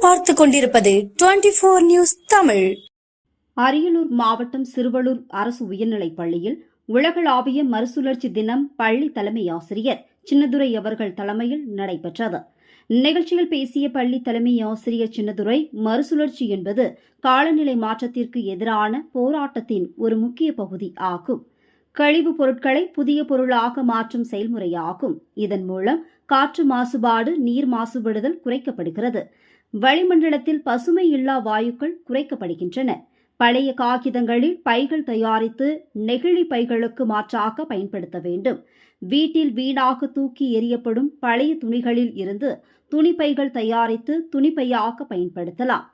பார்த்து கொண்டிருப்பது twenty four news Tamil. Ariyalur மாவட்டம் சிறுவலூர் அரசு உயர்நிலைப் பள்ளியில் உலகளாவிய மறுசுழற்சி தினம் பள்ளி தலைமை ஆசிரியர் சின்னதுரை அவர்கள் தலைமையில் நடைபெற்றது. நிகழ்ச்சியில் பேசிய பள்ளி தலைமை ஆசிரியர் சின்னதுரை மறுசுழற்சி என்பது காலநிலை மாற்றத்திற்கு எதிரான போராட்டத்தின் ஒரு முக்கிய பகுதி ஆகும். கழிவுப் பொருட்களை புதிய பொருளாக மாற்றும் செயல்முறையாகும். இதன் மூலம் காற்று மாசுபாடு நீர் மாசுபடுதல் குறைக்கப்படுகிறது. வளிமண்டலத்தில் பசுமை இல்லா வாயுக்கள் குறைக்கப்படுகின்றன. பழைய காகிதங்களில் பைகள் தயாரித்து நெகிழி பைகளுக்கு மாற்றாக பயன்படுத்த வேண்டும். வீட்டில் வீணாக தூக்கி எறியப்படும் பழைய துணிகளில் இருந்து துணிப்பைகள் தயாரித்து துணிப்பையாக பயன்படுத்தலாம்.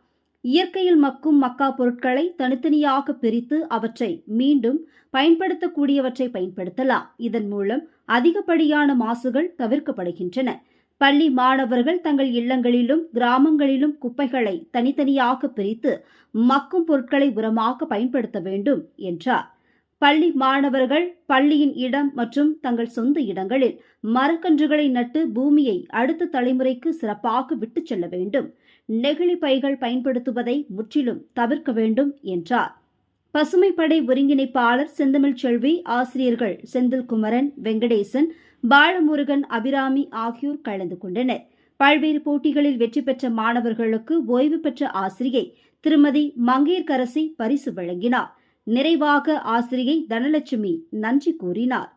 இயற்கையில் மக்கும் மக்கா பொருட்களை தனித்தனியாக பிரித்து அவற்றை மீண்டும் பயன்படுத்தக்கூடியவற்றை பயன்படுத்தலாம். இதன் மூலம் அதிகப்படியான மாசுகள் தவிர்க்கப்படுகின்றன. பள்ளி மாணவர்கள் தங்கள் இல்லங்களிலும் கிராமங்களிலும் குப்பைகளை தனித்தனியாக பிரித்து மக்கும் பொருட்களை உரமாக பயன்படுத்த வேண்டும் என்றார். பள்ளி மாணவர்கள் பள்ளியின் இடம் மற்றும் தங்கள் சொந்த இடங்களில் மரக்கன்றுகளை நட்டு பூமியை அடுத்த தலைமுறைக்கு சிறப்பாக விட்டுச் செல்ல வேண்டும். நெகிழி பைகள் பயன்படுத்துவதை முற்றிலும் தவிர்க்க வேண்டும் என்றார். பசுமைப்படை ஒருங்கிணைப்பாளர் செந்தமிழ் செல்வி ஆசிரியர்கள் செந்தில் குமரன் வெங்கடேசன் பாலமுருகன் அபிராமி ஆகியோர் கலந்து கொண்டனர். பல்வேறு போட்டிகளில் வெற்றி பெற்ற மாணவர்களுக்கு ஓய்வு பெற்ற ஆசிரியை திருமதி மங்கையர்கரசி பரிசு வழங்கினார். நிறைவாக ஆசிரியை தனலட்சுமி நன்றி கூறினார்.